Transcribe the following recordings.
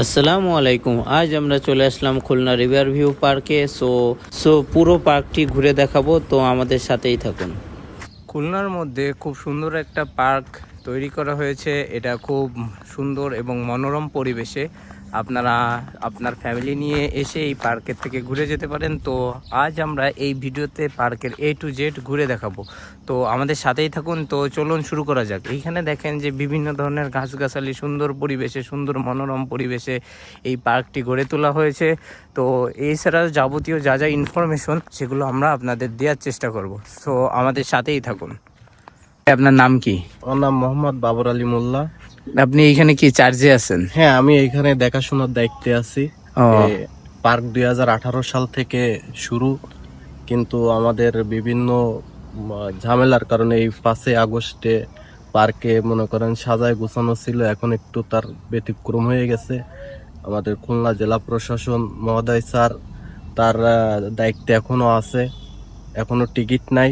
আসসালামু আলাইকুম। আজ আমরা চলে আসলাম খুলনা রিভার ভিউ পার্কে। সো সো পুরো পার্কটি ঘুরে দেখাবো। তো আমাদের সাথেই থাকুন। খুলনার মধ্যে খুব সুন্দর একটা পার্ক তৈরি করা হয়েছে। এটা খুব সুন্দর এবং মনোরম পরিবেশে। আপনারা, আপনার ফ্যামিলি নিয়ে এসে এই পার্কের থেকে ঘুরে যেতে পারেন। তো আজ আমরা এই ভিডিওতে পার্কের এ টু জেড ঘুরে দেখাবো। তো আমাদের সাথেই থাকুন। তো চলুন শুরু করা যাক। এইখানে দেখেন যে বিভিন্ন ধরনের গাছগাছালি, সুন্দর পরিবেশে, সুন্দর মনোরম পরিবেশে এই পার্কটি গড়ে তোলা হয়েছে। তো এছাড়া যাবতীয় যা যা ইনফরমেশন সেগুলো আমরা আপনাদের দেওয়ার চেষ্টা করব। সো আমাদের সাথেই থাকুন। আপনার নাম কি? আমার নাম মোহাম্মদ বাবর আলী মোল্লা। আপনি এখানে কি চার্জে আছেন? হ্যাঁ আমি এখানে দেখাশোনার দায়িত্বে আছি। পার্ক দুই হাজার আঠারো সাল থেকে শুরু। কিন্তু আমাদের বিভিন্ন ঝামেলার কারণে এই পাঁচই আগস্টে পার্কে মনে করেন সাজায় গোছানো ছিল। এখন একটু তার ব্যতিক্রম হয়ে গেছে। আমাদের খুলনা জেলা প্রশাসন মহোদয় স্যার তার দায়িত্বে এখনও আছে। এখনও টিকিট নাই।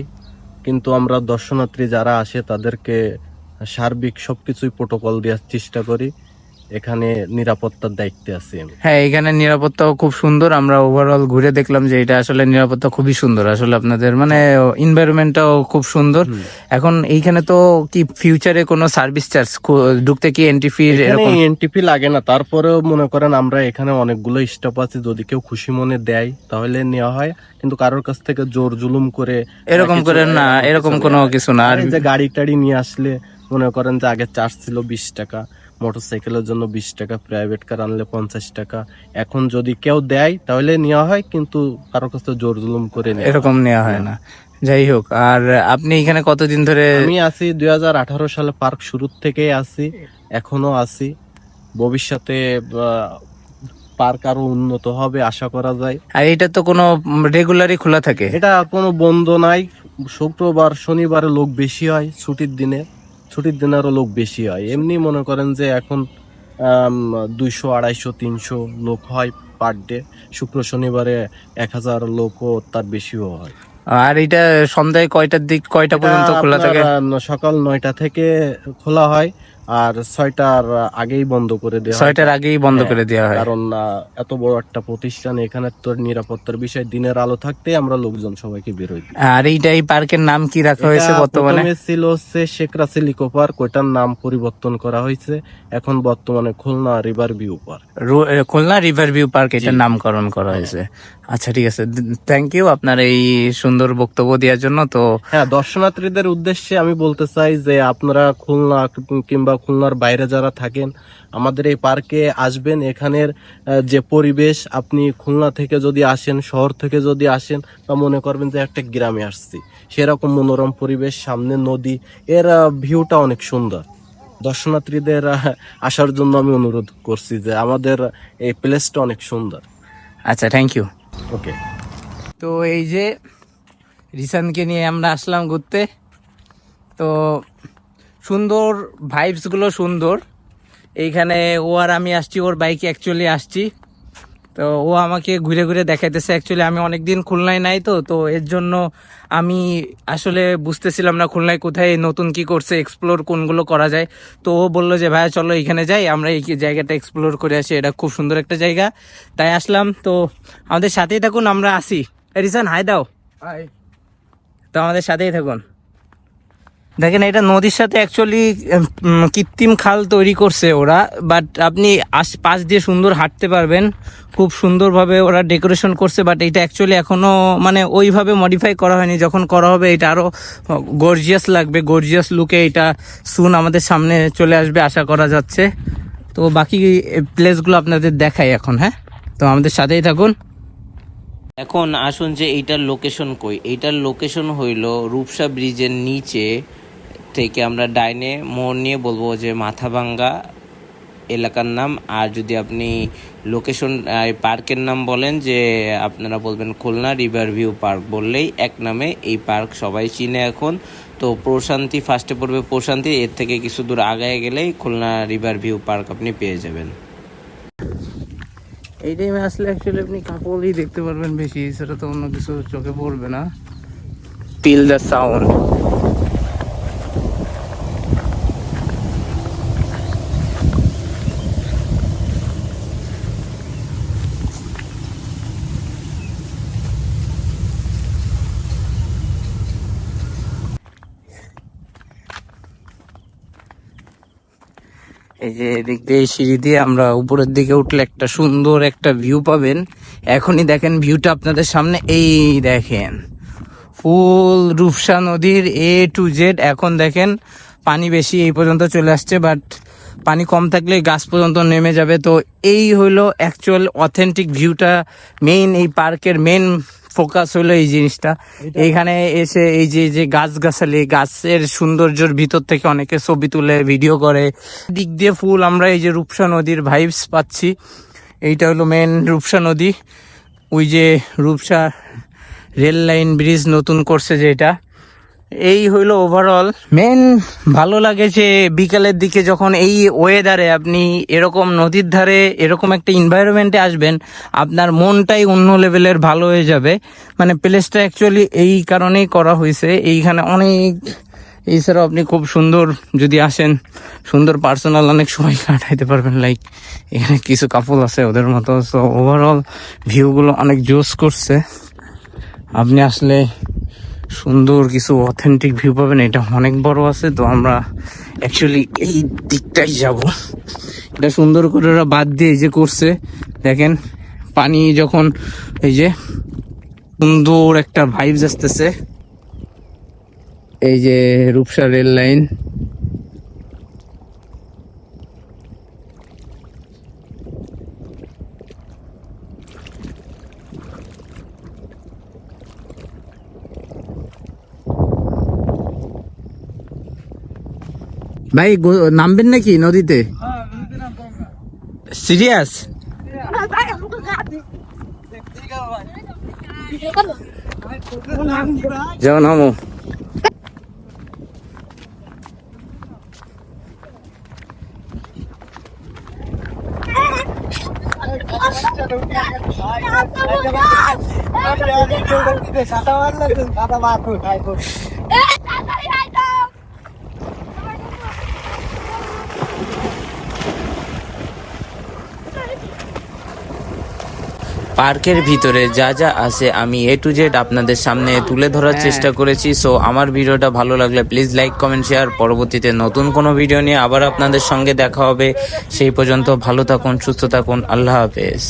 কিন্তু আমরা দর্শনার্থী যারা আসে তাদেরকে সার্বিক সবকিছুই প্রোটোকল দেওয়ার চেষ্টা করি। এখানে নিরাপত্তার দায়িত্বে আছি আমি। হ্যাঁ এখানে নিরাপত্তাও খুব সুন্দর। আমরা ওভারঅল ঘুরে দেখলাম যে এটা আসলে নিরাপত্তা খুবই সুন্দর। আসলে আপনাদের মানে এনভায়রনমেন্টটাও খুব সুন্দর। এখন এইখানে তো কি ফিউচারে কোনো সার্ভিস চার্জ ঢুকতে কি এন্ট্রি ফি এরকম? ফি লাগে না। তারপরেও মনে করেন আমরা এখানে অনেকগুলো স্টপ আছে। যদি কেউ খুশি মনে দেয় তাহলে নেওয়া হয়। কিন্তু কারোর কাছ থেকে জোর জুলুম করে এরকম করে না এরকম কোনো কিছু না। আর যে গাড়ি টাড়ি নিয়ে আসলে মনে করেন যে আগে চার্জ ছিল বিশ টাকা মোটরসাইকেলের জন্য বিশ টাকা প্রাইভেট কার আনলে পঞ্চাশ টাকা। এখন যদি কেউ দেয় তাহলে নেওয়া হয় কিন্তু কারোর কাছ জোর জুলুম করে নেয় এরকম নেওয়া হয় না। যাই হোক আর আপনি এখানে কতদিন ধরে আমি আছি দুই হাজার আঠারো সালে পার্ক শুরুর থেকেই আছি এখনও আছি। ভবিষ্যতে পার্ক আরও উন্নত হবে আশা করা যায়। আর এটা তো কোনো রেগুলারই খোলা থাকে? এটা কোনো বন্ধ নাই। শুক্রবার শনিবারে লোক বেশি হয় ছুটির দিনে। ছুটির দিন আরও লোক বেশি হয়। এমনি মনে করেন যে এখন দুইশো আড়াইশো তিনশো লোক হয় পার ডে শুক্র শনিবারে এক হাজার লোকও তার বেশিও হয়। আর এটা সন্ধ্যায় কয়টার দিক কয়টা পর্যন্ত খোলা থাকে? সকাল নয়টা থেকে খোলা হয়। আর ছয়টার আগেই বন্ধ করে দেওয়া ছয়টার আগেই বন্ধ হ্যাঁ, করে দেওয়া হয়। কারণ এত বড় একটা প্রতিষ্ঠান এখানে তো নিরাপত্তার বিষয় দিনের আলো থাকতে আমরা লোকজন সবাইকে বেরোই দিই। আর এইটা এই পার্কের নাম কি রাখা হয়েছে বর্তমানে? ছিল হচ্ছে শেখ রাসেল ইকো পার্ক ওইটার নাম পরিবর্তন করা হয়েছে। এখন বর্তমানে Khulna river view park. Khulna river view park এটার নামকরণ করা হয়েছে। আচ্ছা ঠিক আছে। থ্যাংক ইউ আপনার এই সুন্দর বক্তব্য দেওয়ার জন্য। তো হ্যাঁ দর্শনার্থীদের উদ্দেশ্যে আমি বলতে চাই যে আপনারা খুলনা কিংবা খুলনার বাইরে যারা থাকেন আমাদের এই পার্কে আসবেন। এখানের যে পরিবেশ আপনি খুলনা থেকে যদি আসেন শহর থেকে যদি আসেন তা মনে করবেন যে একটা গ্রামে আসছি সেরকম মনোরম পরিবেশ সামনে নদী এর ভিউটা অনেক সুন্দর। দর্শনার্থীদের আসার জন্য আমি অনুরোধ করছি যে আমাদের এই প্লেসটা অনেক সুন্দর। আচ্ছা থ্যাংক ইউ ওকে তো এই যে রিসানকে নিয়ে আমরা আসলাম ঘুরতে। তো সুন্দর ভাইবসগুলো সুন্দর। এইখানে ও আর আমি আসছি ওর বাইকে অ্যাকচুয়ালি আসছি। তো ও আমাকে ঘুরে ঘুরে দেখাইতেছে। অ্যাকচুয়ালি আমি অনেকদিন খুলনায় নাই তো তো এর জন্য আমি আসলে বুঝতেছিলাম না খুলনায় কোথায় নতুন কি করছে এক্সপ্লোর কোনগুলো করা যায়। তো ও বলল যে ভাইয়া চলো এখানে যাই আমরা এই জায়গাটা এক্সপ্লোর করে আসি। এটা খুব সুন্দর একটা জায়গা। তাই আসলাম। তো আমাদের সাথেই থাকুন আমরা আসি। রিসান হাই দাও। তো আমাদের সাথেই থাকুন। দেখেন, এটা নদীর সাথে অ্যাকচুয়ালি কৃত্রিম খাল তৈরি করছে ওরা বাট আপনি আশ পাশ দিয়ে সুন্দর হাঁটতে পারবেন। খুব সুন্দরভাবে ওরা ডেকোরেশন করছে বাট এটা অ্যাকচুয়ালি এখনও মানে ওইভাবে মডিফাই করা হয়নি। যখন করা হবে, এটা আরও গর্জিয়াস লাগবে। গর্জিয়াস লুকে এটা সুন আমাদের সামনে চলে আসবে, আশা করা যাচ্ছে। তো বাকি প্লেসগুলো আপনাদের দেখাই এখন হ্যাঁ? তো আমাদের সাথেই থাকুন। এখন আসুন যে এইটার লোকেশন কই। এইটার লোকেশন হইল রূপসা ব্রিজের নিচে থেকে আমরা ডাইনে মোড় নিয়ে বলব যে মাথাভাঙ্গা এলাকার নাম। আর যদি আপনি লোকেশন পার্কের নাম বলেন যে আপনারা বলবেন খুলনা রিভার ভিউ পার্ক বললেই এক নামে এই পার্ক সবাই চিনে এখন। তো প্রশান্তি ফার্স্টে পড়বে প্রশান্তি এর থেকে কিছু দূর আগায় গেলেই খুলনা রিভার ভিউ পার্ক আপনি পেয়ে যাবেন। এই টাইমে আসলে অ্যাকচুয়ালি আপনি কাপড়ই দেখতে পারবেন বেশি সেটা তো অন্য কিছু চোখে পড়বে না। ফিল দ্য সাউন্ড এই যে এদিক দিয়ে সিঁড়ি দিয়ে আমরা উপরের দিকে উঠলে একটা সুন্দর একটা ভিউ পাবেন। এখনই দেখেন ভিউটা আপনাদের সামনে। এই দেখেন, ফুল রূপসা নদীর এ টু জেড এখন দেখেন, পানি বেশি এই পর্যন্ত চলে আসছে বাট পানি কম থাকলে গাছ পর্যন্ত নেমে যাবে। তো এই হলো অ্যাকচুয়াল অথেন্টিক ভিউটা মেইন এই পার্কের মেইন ফোকাস হলো এই জিনিসটা। এখানে এসে এই যে যে গাছ গাছালি গাছের সৌন্দর্যের ভিতর থেকে অনেকে ছবি তুলে ভিডিও করে। দিক দিয়ে ফুল আমরা এই যে রূপসা নদীর ভাইবস পাচ্ছি। এইটা হলো মেন রূপসা নদী। ওই যে রূপসা রেল লাইন ব্রিজ নতুন করছে যেটা। এই হইল ওভারঅল মেন ভালো লাগে যে বিকালের দিকে যখন এই ওয়েদারে আপনি এরকম নদীর ধারে এরকম একটা এনভায়রনমেন্টে আসবেন, আপনার মনটাই অন্য লেভেলের ভালো হয়ে যাবে। মানে প্লেসটা অ্যাকচুয়ালি এই কারণেই করা হয়েছে। এইখানে অনেক এছাড়াও আপনি খুব সুন্দর যদি আসেন, সুন্দর পার্সোনাল অনেক সময় কাটাইতে পারবেন। লাইক এখানে কিছু কাপল আছে ওদের মতো। সো ওভারঅল ভিউগুলো অনেক জোস করছে। আপনি আসলে সুন্দর কিছু অথেন্টিক ভিউ পাবেন। এটা অনেক বড় আছে, তো আমরা অ্যাকচুয়ালি এই দিকটাই যাব। এটা সুন্দর করে ওরা বাদ দিয়ে এই যে করছে, দেখেন, পানি যখন এই যে সুন্দর একটা ভাইবস আসতেছে। এই যে রূপসা রেল লাইন। ভাই নামবেন নাকি নদীতে? সিরিয়াস যাও নামো। পার্কের ভিতরে যা যা আছে আমি এ টু জেড আপনাদের সামনে তুলে ধরার চেষ্টা করেছি। সো আমার ভিডিওটা ভালো লাগলে প্লিজ লাইক কমেন্ট শেয়ার পরবর্তীতে নতুন কোনো ভিডিও নিয়ে আবার আপনাদের সঙ্গে দেখা হবে। সেই পর্যন্ত ভালো থাকুন সুস্থ থাকুন। আল্লাহ হাফেজ।